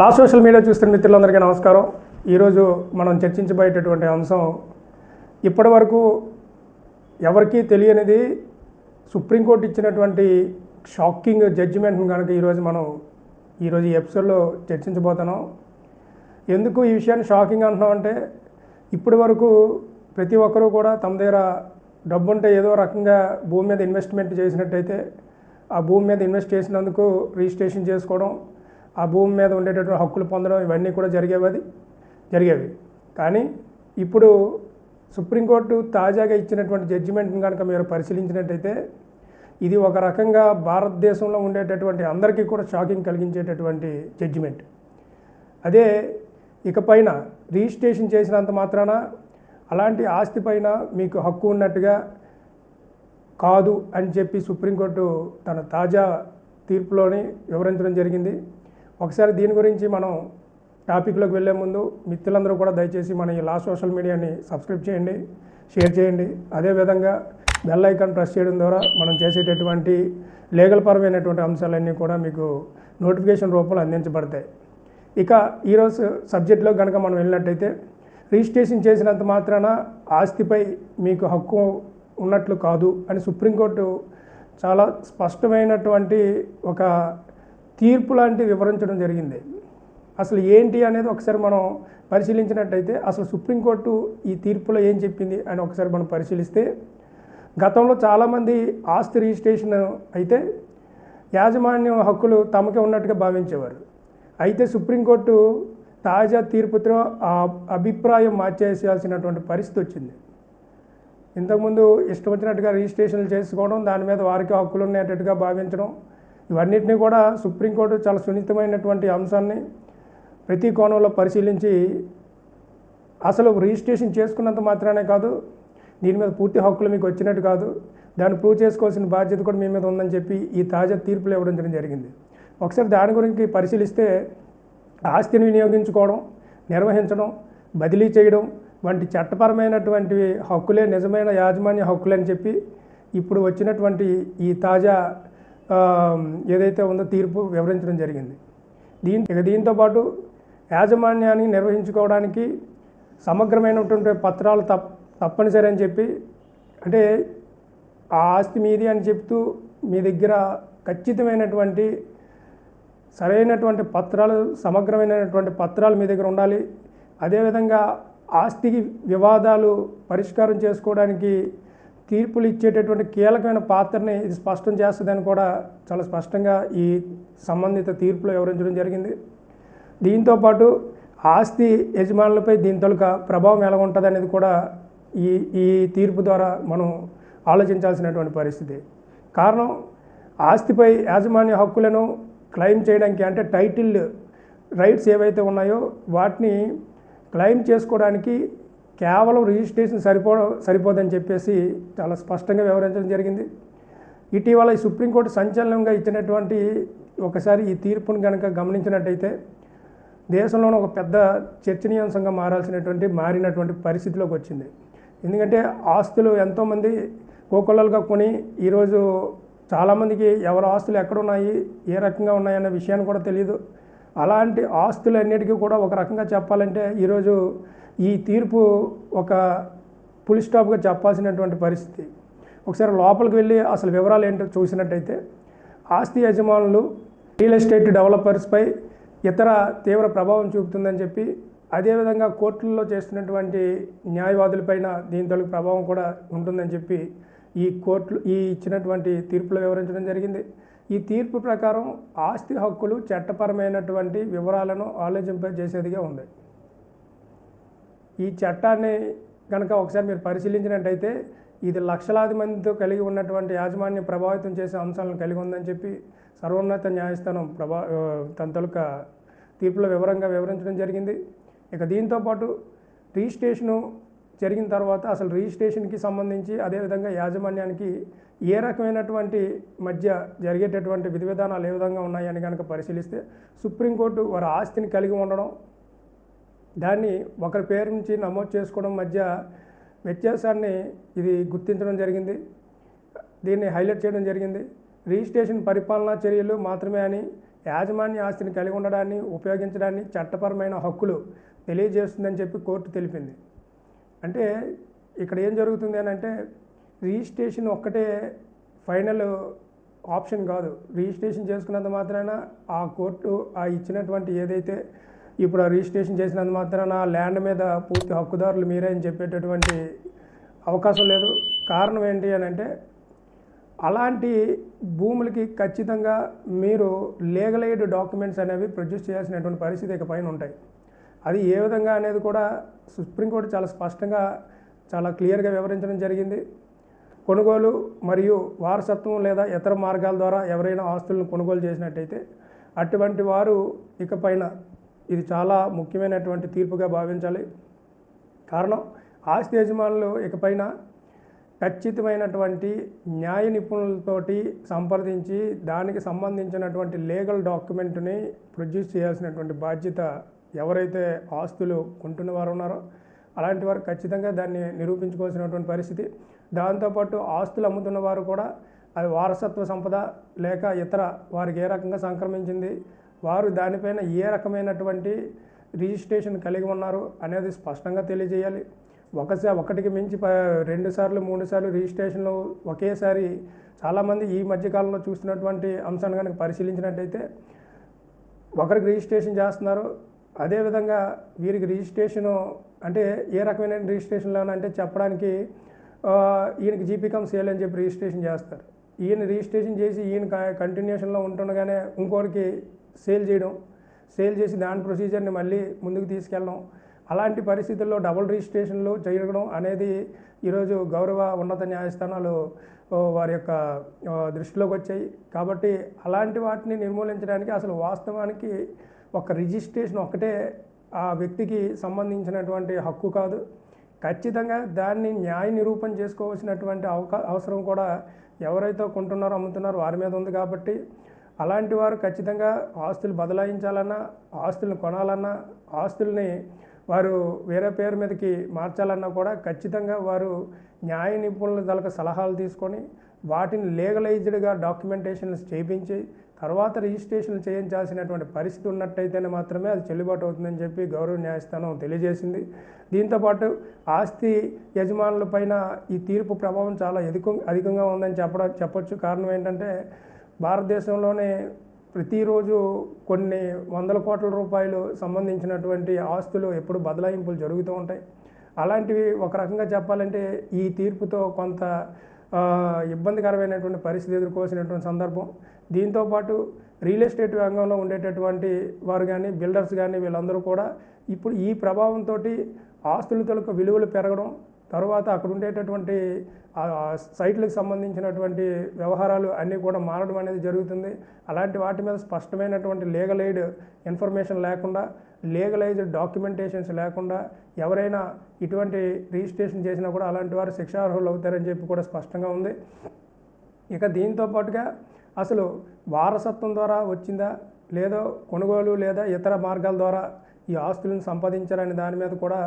లా social media చూస్తున్న మిత్రులందరికీ నమస్కారం. ఈరోజు మనం చర్చించబోయేటటువంటి అంశం ఇప్పటి వరకు ఎవరికీ తెలియనిది సుప్రీంకోర్టు ఇచ్చినటువంటి షాకింగ్ జడ్జిమెంట్ని కనుక ఈరోజు మనం ఈరోజు ఈ ఎపిసోడ్లో చర్చించబోతున్నాం. ఎందుకు ఈ విషయాన్ని షాకింగ్ అంటున్నామంటే ఇప్పటి వరకు ప్రతి ఒక్కరూ కూడా తమ దగ్గర డబ్బు ఉంటే ఏదో రకంగా భూమి మీద ఇన్వెస్ట్మెంట్ చేసినట్టయితే ఆ భూమి మీద ఇన్వెస్ట్ చేసినందుకు రిజిస్ట్రేషన్ చేసుకోవడం ఆ భూమి మీద ఉండేటటువంటి హక్కులు పొందడం ఇవన్నీ కూడా జరిగేవి అది జరిగేవి. కానీ ఇప్పుడు సుప్రీంకోర్టు తాజాగా ఇచ్చినటువంటి జడ్జిమెంట్ని కనుక మీరు పరిశీలించినట్టయితే ఇది ఒక రకంగా భారతదేశంలో ఉండేటటువంటి అందరికీ కూడా షాకింగ్ కలిగించేటటువంటి జడ్జిమెంట్ అదే ఇకపైన రిజిస్ట్రేషన్ చేసినంత మాత్రాన అలాంటి ఆస్తి పైన మీకు హక్కు ఉన్నట్టుగా కాదు అని చెప్పి సుప్రీంకోర్టు తన తాజా తీర్పులోని వివరించడం జరిగింది. ఒకసారి దీని గురించి మనం టాపిక్లోకి వెళ్ళే ముందు మిత్రులందరూ కూడా దయచేసి మన ఈ లా సోషల్ మీడియాని సబ్స్క్రైబ్ చేయండి షేర్ చేయండి. అదేవిధంగా బెల్ ఐకాన్ ప్రెస్ చేయడం ద్వారా మనం చేసేటటువంటి లీగల్ పరమైనటువంటి అంశాలన్నీ కూడా మీకు నోటిఫికేషన్ రూపంలో అందించబడతాయి. ఇక ఈరోజు సబ్జెక్ట్లో కనుక మనం వెళ్ళినట్టయితే రిజిస్ట్రేషన్ చేసినంత మాత్రాన ఆస్తిపై మీకు హక్కు ఉన్నట్లు కాదు అని సుప్రీంకోర్టు చాలా స్పష్టమైనటువంటి ఒక తీర్పు లాంటి వివరించడం జరిగింది. అసలు ఏంటి అనేది ఒకసారి మనం పరిశీలించినట్టయితే అసలు సుప్రీంకోర్టు ఈ తీర్పులో ఏం చెప్పింది అని ఒకసారి మనం పరిశీలిస్తే గతంలో చాలామంది ఆస్తి రిజిస్ట్రేషన్ అయితే యాజమాన్యం హక్కులు తమకే ఉన్నట్టుగా భావించేవారు. అయితే సుప్రీంకోర్టు తాజా తీర్పుతో ఆ అభిప్రాయం మార్చేసేయాల్సినటువంటి పరిస్థితి వచ్చింది. ఇంతకుముందు ఇష్టం వచ్చినట్టుగా రిజిస్ట్రేషన్లు చేసుకోవడం దాని మీద వారికి హక్కులు ఉండేటట్టుగా భావించడం ఇవన్నిటిని కూడా సుప్రీంకోర్టు చాలా సున్నితమైనటువంటి అంశాన్ని ప్రతి కోణంలో పరిశీలించి అసలు రిజిస్ట్రేషన్ చేసుకున్నంత మాత్రానే కాదు దీని మీద పూర్తి హక్కులు మీకు వచ్చినట్టు కాదు దాన్ని ప్రూవ్ చేసుకోవాల్సిన బాధ్యత కూడా మీ మీద ఉందని చెప్పి ఈ తాజా తీర్పులు ఇవ్వడం జరిగింది. ఒకసారి దాని గురించి పరిశీలిస్తే ఆస్తిని వినియోగించుకోవడం నిర్వహించడం బదిలీ చేయడం వంటి చట్టపరమైనటువంటి హక్కులే నిజమైన యాజమాన్య హక్కులని అని చెప్పి ఇప్పుడు వచ్చినటువంటి ఈ తాజా ఏదైతే ఉందో తీర్పు వివరించడం జరిగింది. దీని ఇక దీంతో పాటు యాజమాన్యాన్ని నిర్వహించుకోవడానికి సమగ్రమైనటువంటి పత్రాలు తప్ తప్పనిసరి అని చెప్పి అంటే ఆ ఆస్తి మీది అని చెప్తూ మీ దగ్గర ఖచ్చితమైనటువంటి సరైనటువంటి పత్రాలు సమగ్రమైనటువంటి పత్రాలు మీ దగ్గర ఉండాలి. అదేవిధంగా ఆస్తికి వివాదాలు పరిష్కారం చేసుకోవడానికి తీర్పులు ఇచ్చేటటువంటి కీలకమైన పాత్రని ఇది స్పష్టం చేస్తుందని కూడా చాలా స్పష్టంగా ఈ సంబంధిత తీర్పులో వివరించడం జరిగింది. దీంతో పాటు ఆస్తి యజమానులపై దీని తొలక ప్రభావం ఎలా ఉంటుంది అనేది కూడా ఈ ఈ తీర్పు ద్వారా మనం ఆలోచించాల్సినటువంటి పరిస్థితి. కారణం ఆస్తిపై యాజమాన్య హక్కులను క్లెయిమ్ చేయడానికి అంటే టైటిల్ రైట్స్ ఏవైతే ఉన్నాయో వాటిని క్లెయిమ్ చేసుకోవడానికి కేవలం రిజిస్ట్రేషన్ సరిపో సరిపోదని చెప్పేసి చాలా స్పష్టంగా వివరించడం జరిగింది. ఇటీవల ఈ సుప్రీంకోర్టు సంచలనంగా ఇచ్చినటువంటి ఒకసారి ఈ తీర్పును కనుక గమనించినట్టయితే దేశంలోనే ఒక పెద్ద చర్చనీయాంశంగా మారాల్సినటువంటి మారినటువంటి పరిస్థితిలోకి వచ్చింది. ఎందుకంటే ఆస్తులు ఎంతోమంది కోకొల్లలుగా కొని ఈరోజు చాలామందికి ఎవరి ఆస్తులు ఎక్కడున్నాయి ఏ రకంగా ఉన్నాయన్న విషయాన్ని కూడా తెలియదు అలాంటి ఆస్తులన్నిటికీ కూడా ఒక రకంగా చెప్పాలంటే ఈరోజు ఈ తీర్పు ఒక పులి స్టాప్గా చెప్పాల్సినటువంటి పరిస్థితి. ఒకసారి లోపలికి వెళ్ళి అసలు వివరాలు ఏంటో చూసినట్టయితే ఆస్తి యజమానులు రియల్ ఎస్టేట్ డెవలపర్స్పై ఇతర తీవ్ర ప్రభావం చూపుతుందని చెప్పి అదేవిధంగా కోర్టుల్లో చేస్తున్నటువంటి న్యాయవాదులపైన దీని తొలగి ప్రభావం కూడా ఉంటుందని చెప్పి ఈ కోర్టులు ఈ ఇచ్చినటువంటి తీర్పులో వివరించడం జరిగింది. ఈ తీర్పు ప్రకారం ఆస్తి హక్కులు చట్టపరమైనటువంటి వివరాలను ఆలోచింపజేసేదిగా ఉంది. ఈ చట్టాన్ని కనుక ఒకసారి మీరు పరిశీలించినట్టయితే ఇది లక్షలాది మందితో కలిగి ఉన్నటువంటి యాజమాన్యం ప్రభావితం చేసే అంశాలను కలిగి ఉందని చెప్పి సర్వోన్నత న్యాయస్థానం ప్రభా తన తొలక తీర్పులో వివరంగా వివరించడం జరిగింది. ఇక దీంతో పాటు రిజిస్ట్రేషను జరిగిన తర్వాత అసలు రిజిస్ట్రేషన్కి సంబంధించి అదేవిధంగా యాజమాన్యానికి ఏ రకమైనటువంటి మధ్య జరిగేటటువంటి విధి విధానాలు ఏ విధంగా ఉన్నాయని కనుక పరిశీలిస్తే సుప్రీంకోర్టు వారి ఆస్తిని కలిగి ఉండడం దాన్ని ఒకరి పేరు నుంచి నమోదు చేసుకోవడం మధ్య వ్యత్యాసాన్ని ఇది గుర్తించడం జరిగింది. దీన్ని హైలైట్ చేయడం జరిగింది. రిజిస్ట్రేషన్ పరిపాలనా చర్యలు మాత్రమే అని యాజమాన్య ఆస్తిని కలిగి ఉండడాన్ని ఉపయోగించడాన్ని చట్టపరమైన హక్కులు తెలియజేస్తుందని చెప్పి కోర్టు తెలిపింది. అంటే ఇక్కడ ఏం జరుగుతుంది అని అంటే రిజిస్ట్రేషన్ ఒక్కటే ఫైనల్ ఆప్షన్ కాదు. రిజిస్ట్రేషన్ చేసుకున్నంత మాత్రాన ఆ కోర్టు ఆ ఇచ్చినటువంటి ఏదైతే ఇప్పుడు రిజిస్ట్రేషన్ చేసినంత మాత్రాన నా ల్యాండ్ మీద పూర్తి హక్కుదారులు మీరే అని చెప్పేటటువంటి అవకాశం లేదు. కారణం ఏంటి అని అంటే అలాంటి భూములకి ఖచ్చితంగా మీరు లీగల్ ఎయిడ్ డాక్యుమెంట్స్ అనేవి ప్రొడ్యూస్ చేయాల్సినటువంటి పరిస్థితి ఇక పైన ఉంటాయి. అది ఏ విధంగా అనేది కూడా సుప్రీంకోర్టు చాలా స్పష్టంగా చాలా క్లియర్గా వివరించడం జరిగింది. కొనుగోలు మరియు వారసత్వం లేదా ఇతర మార్గాల ద్వారా ఎవరైనా ఆస్తులను కొనుగోలు చేసినట్టయితే అటువంటి వారు ఇకపైన ఇది చాలా ముఖ్యమైనటువంటి తీర్పుగా భావించాలి. కారణం ఆస్తి యజమానులు ఇకపైన ఖచ్చితమైనటువంటి న్యాయ నిపుణులతోటి సంప్రదించి దానికి సంబంధించినటువంటి లీగల్ డాక్యుమెంట్ని ప్రొడ్యూస్ చేయాల్సినటువంటి బాధ్యత ఎవరైతే ఆస్తులు కొంటున్న వారు ఉన్నారో అలాంటి వారు ఖచ్చితంగా దాన్ని నిరూపించుకోవాల్సినటువంటి పరిస్థితి. దాంతోపాటు ఆస్తులు అమ్ముతున్న వారు కూడా అది వారసత్వ సంపద లేక ఇతర వారికి ఏ రకంగా సంక్రమించింది వారు దానిపైన ఏ రకమైనటువంటి రిజిస్ట్రేషన్ కలిగి ఉన్నారు అనేది స్పష్టంగా తెలియజేయాలి. ఒకసారి ఒకటికి మించి రెండు సార్లు మూడు సార్లు రిజిస్ట్రేషన్లు ఒకేసారి చాలామంది ఈ మధ్యకాలంలో చూస్తున్నటువంటి అంశాన్ని కనుక పరిశీలించినట్టయితే ఒకరికి రిజిస్ట్రేషన్ చేస్తున్నారు అదేవిధంగా వీరికి రిజిస్ట్రేషను అంటే ఏ రకమైన రిజిస్ట్రేషన్లో అంటే చెప్పడానికి ఈయనకి జీపీకమ్ సేల్ అని చెప్పి రిజిస్ట్రేషన్ చేస్తారు. ఈయన రిజిస్ట్రేషన్ చేసి ఈయన కంటిన్యూషన్లో ఉంటుండగానే ఇంకోరికి సేల్ చేయడం సేల్ చేసి దాని ప్రొసీజర్ని మళ్ళీ ముందుకు తీసుకెళ్ళడం అలాంటి పరిస్థితుల్లో డబుల్ రిజిస్ట్రేషన్లు చేయడం అనేది ఈరోజు గౌరవ ఉన్నత న్యాయస్థానాలు వారి యొక్క దృష్టిలోకి వచ్చాయి. కాబట్టి అలాంటి వాటిని నిర్మూలించడానికి అసలు వాస్తవానికి ఒక రిజిస్ట్రేషన్ ఒక్కటే ఆ వ్యక్తికి సంబంధించినటువంటి హక్కు కాదు. ఖచ్చితంగా దాన్ని న్యాయ నిరూపణ చేసుకోవాల్సినటువంటి అవకా అవసరం కూడా ఎవరైతే కొంటున్నారో అమ్ముతున్నారో వారి మీద ఉంది కాబట్టి అలాంటి వారు ఖచ్చితంగా ఆస్తులు బదలాయించాలన్నా ఆస్తులను కొనాలన్నా ఆస్తుల్ని వారు వేరే పేరు మీదకి మార్చాలన్నా కూడా ఖచ్చితంగా వారు న్యాయ నిపుణుల తలక సలహాలు తీసుకొని వాటిని లీగలైజ్డ్గా డాక్యుమెంటేషన్లు చేయించి తర్వాత రిజిస్ట్రేషన్ చేయించాల్సినటువంటి పరిస్థితి ఉన్నట్టయితేనే మాత్రమే అది చెల్లుబాటు అవుతుందని చెప్పి గౌరవ న్యాయస్థానం తెలియజేసింది. దీంతోపాటు ఆస్తి యజమానులపైన ఈ తీర్పు ప్రభావం చాలా అధికం అధికంగా ఉందని చెప్పడం చెప్పొచ్చు. కారణం ఏంటంటే భారతదేశంలోనే ప్రతిరోజు కొన్ని వందల కోట్ల రూపాయలు సంబంధించినటువంటి ఆస్తులు ఎప్పుడు బదలాయింపులు జరుగుతూ ఉంటాయి. అలాంటివి ఒక రకంగా చెప్పాలంటే ఈ తీర్పుతో కొంత ఇబ్బందికరమైనటువంటి పరిస్థితి ఎదుర్కోవాల్సినటువంటి సందర్భం. దీంతోపాటు రియల్ ఎస్టేట్ రంగంలో ఉండేటటువంటి వారు కానీ బిల్డర్స్ కానీ వీళ్ళందరూ కూడా ఇప్పుడు ఈ ప్రభావంతో ఆస్తుల తొలక విలువలు పెరగడం తర్వాత అక్కడ ఉండేటటువంటి సైట్లకు సంబంధించినటువంటి వ్యవహారాలు అన్నీ కూడా మారడం అనేది జరుగుతుంది. అలాంటి వాటి మీద స్పష్టమైనటువంటి లీగల్ ఎయిడ్ ఇన్ఫర్మేషన్ లేకుండా లీగలైజ్డ్ డాక్యుమెంటేషన్స్ లేకుండా ఎవరైనా ఇటువంటి రిజిస్ట్రేషన్ చేసినా కూడా అలాంటి వారు శిక్షార్హులు అవుతారని చెప్పి కూడా స్పష్టంగా ఉంది. ఇక దీంతో పాటుగా అసలు వారసత్వం ద్వారా వచ్చిందా లేదో కొనుగోలు లేదా ఇతర మార్గాల ద్వారా ఈ ఆస్తులను సంపాదించారనే దాని మీద కూడా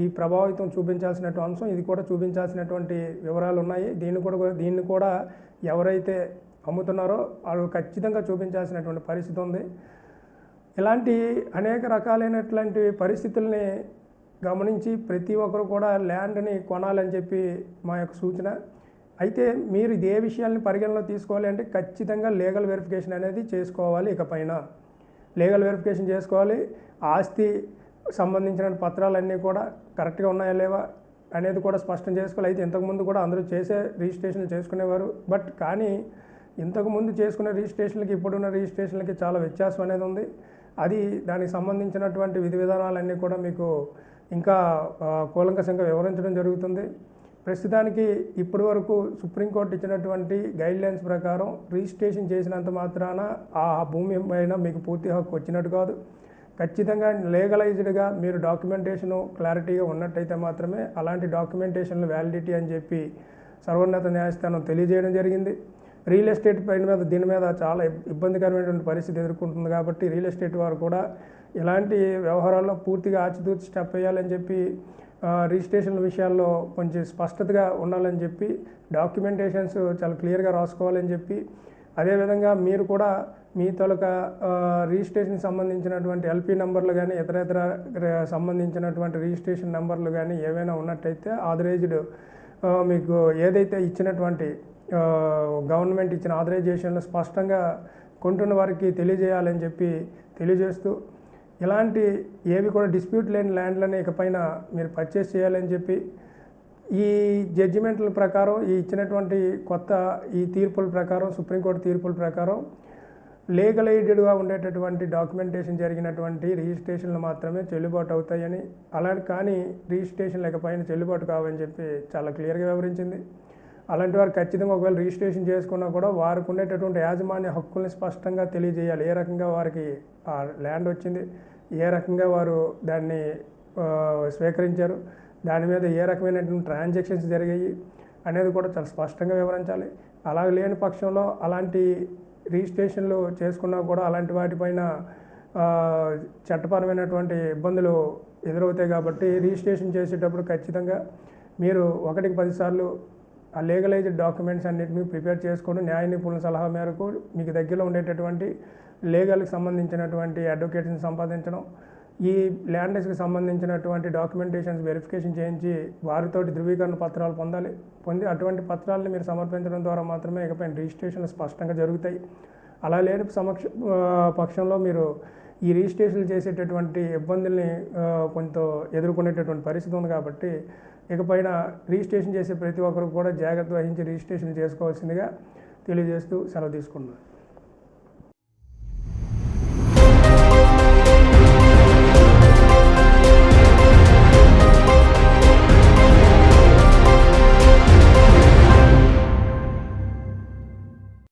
ఈ ప్రభావితం చూపించాల్సినటువంటి అంశం ఇది కూడా చూపించాల్సినటువంటి వివరాలు ఉన్నాయి. దీన్ని కూడా దీన్ని కూడా ఎవరైతే అమ్ముతున్నారో వాళ్ళు ఖచ్చితంగా చూపించాల్సినటువంటి పరిస్థితి ఉంది. ఇలాంటి అనేక రకాలైనటువంటి పరిస్థితుల్ని గమనించి ప్రతి ఒక్కరు కూడా ల్యాండ్ని కొనాలని చెప్పి మా యొక్క సూచన. అయితే మీరు ఇదే విషయాల్ని పరిగణలో తీసుకోవాలి అంటే ఖచ్చితంగా లీగల్ వెరిఫికేషన్ అనేది చేసుకోవాలి ఇకపైన. లీగల్ వెరిఫికేషన్ చేసుకోవాలి. ఆస్తి సంబంధించిన పత్రాలన్నీ కూడా కరెక్ట్గా ఉన్నాయా లేవా అనేది కూడా స్పష్టం చేసుకోవాలి. అయితే ఇంతకుముందు కూడా అందరూ చేసే రిజిస్ట్రేషన్ చేసుకునేవారు. బట్ కానీ ఇంతకుముందు చేసుకున్న రిజిస్ట్రేషన్లకి ఇప్పుడున్న రిజిస్ట్రేషన్లకి చాలా వ్యత్యాసం అనేది ఉంది. అది దానికి సంబంధించినటువంటి విధి విధానాలన్నీ కూడా మీకు ఇంకా కూలంకషంగా వివరించడం జరుగుతుంది. ప్రస్తుతానికి ఇప్పటి వరకు సుప్రీంకోర్టు ఇచ్చినటువంటి గైడ్ లైన్స్ ప్రకారం రిజిస్ట్రేషన్ చేసినంత మాత్రాన ఆ భూమి పైన మీకు పూర్తి హక్కు వచ్చినట్టు కాదు. ఖచ్చితంగా లీగలైజ్డ్గా మీరు డాక్యుమెంటేషను క్లారిటీగా ఉన్నట్టయితే మాత్రమే అలాంటి డాక్యుమెంటేషన్లు వ్యాలిడిటీ అని చెప్పి సర్వోన్నత న్యాయస్థానం తెలియజేయడం జరిగింది. రియల్ ఎస్టేట్ పైన మీద దీని మీద చాలా ఇబ్బందికరమైనటువంటి పరిస్థితి ఎదుర్కొంటుంది కాబట్టి రియల్ ఎస్టేట్ వారు కూడా ఇలాంటి వ్యవహారాల్లో పూర్తిగా ఆచితూచి స్టెప్ వేయాలని చెప్పి రిజిస్ట్రేషన్ విషయాల్లో కొంచెం స్పష్టతగా ఉండాలని చెప్పి డాక్యుమెంటేషన్స్ చాలా క్లియర్గా రాసుకోవాలని చెప్పి అదేవిధంగా మీరు కూడా మీ తాలూకా రిజిస్ట్రేషన్ రిజిస్ట్రేషన్కి సంబంధించినటువంటి ఎల్పి నెంబర్లు కానీ ఇతర ఇతర సంబంధించినటువంటి రిజిస్ట్రేషన్ నెంబర్లు కానీ ఏవైనా ఉన్నట్టయితే ఆథరైజ్డ్ మీకు ఏదైతే ఇచ్చినటువంటి గవర్నమెంట్ ఇచ్చిన ఆథరైజేషన్లు స్పష్టంగా కొంటున్న వారికి తెలియజేయాలని చెప్పి తెలియజేస్తూ ఇలాంటి ఏవి కూడా డిస్ప్యూట్ లేని ల్యాండ్లని ఇకపైన మీరు పర్చేస్ చేయాలని చెప్పి ఈ జడ్జిమెంట్ల ప్రకారం ఈ ఇచ్చినటువంటి కొత్త ఈ తీర్పుల ప్రకారం సుప్రీంకోర్టు తీర్పుల ప్రకారం లీగలైజ్డ్గా ఉండేటటువంటి డాక్యుమెంటేషన్ జరిగినటువంటి రిజిస్ట్రేషన్లు మాత్రమే చెల్లుబాటు అవుతాయని అలా కానీ రిజిస్ట్రేషన్ లేకపోయినా చెల్లుబాటు కావని చెప్పి చాలా క్లియర్గా వివరించింది. అలాంటి వారు ఖచ్చితంగా ఒకవేళ రిజిస్ట్రేషన్ చేసుకున్నా కూడా వారికి ఉండేటటువంటి యాజమాన్య హక్కుల్ని స్పష్టంగా తెలియజేయాలి. ఏ రకంగా వారికి ఆ ల్యాండ్ వచ్చింది ఏ రకంగా వారు దాన్ని స్వీకరించారు దాని మీద ఏ రకమైనటువంటి ట్రాన్సాక్షన్స్ జరిగాయి అనేది కూడా చాలా స్పష్టంగా వివరించాలి. అలా లేని పక్షంలో అలాంటి రిజిస్ట్రేషన్లు చేసుకున్నా కూడా అలాంటి వాటిపైన చట్టపరమైనటువంటి ఇబ్బందులు ఎదురవుతాయి కాబట్టి రిజిస్ట్రేషన్ చేసేటప్పుడు ఖచ్చితంగా మీరు ఒకటికి పదిసార్లు ఆ లీగలైజ్డ్ డాక్యుమెంట్స్ అన్నిటిని ప్రిపేర్ చేసుకొని న్యాయ నిపుణుల సలహా మేరకు మీకు దగ్గరలో ఉండేటటువంటి లీగల్కి సంబంధించినటువంటి అడ్వకేట్స్ని సంపాదించడం ఈ ల్యాండర్స్కి సంబంధించినటువంటి డాక్యుమెంటేషన్స్ వెరిఫికేషన్ చేయించి వారితోటి ధృవీకరణ పత్రాలు పొందాలి. పొంది అటువంటి పత్రాలను మీరు సమర్పించడం ద్వారా మాత్రమే ఇకపై రిజిస్ట్రేషన్ స్పష్టంగా జరుగుతాయి. అలా లేని సమక్ష పక్షంలో మీరు ఈ రిజిస్ట్రేషన్ చేసేటటువంటి ఇబ్బందుల్ని కొంత ఎదుర్కొనేటటువంటి పరిస్థితి ఉంది కాబట్టి ఇకపైన రిజిస్ట్రేషన్ చేసే ప్రతి ఒక్కరు కూడా జాగ్రత్త వహించి రిజిస్ట్రేషన్ చేసుకోవాల్సిందిగా తెలియజేస్తూ సెలవు తీసుకున్నాను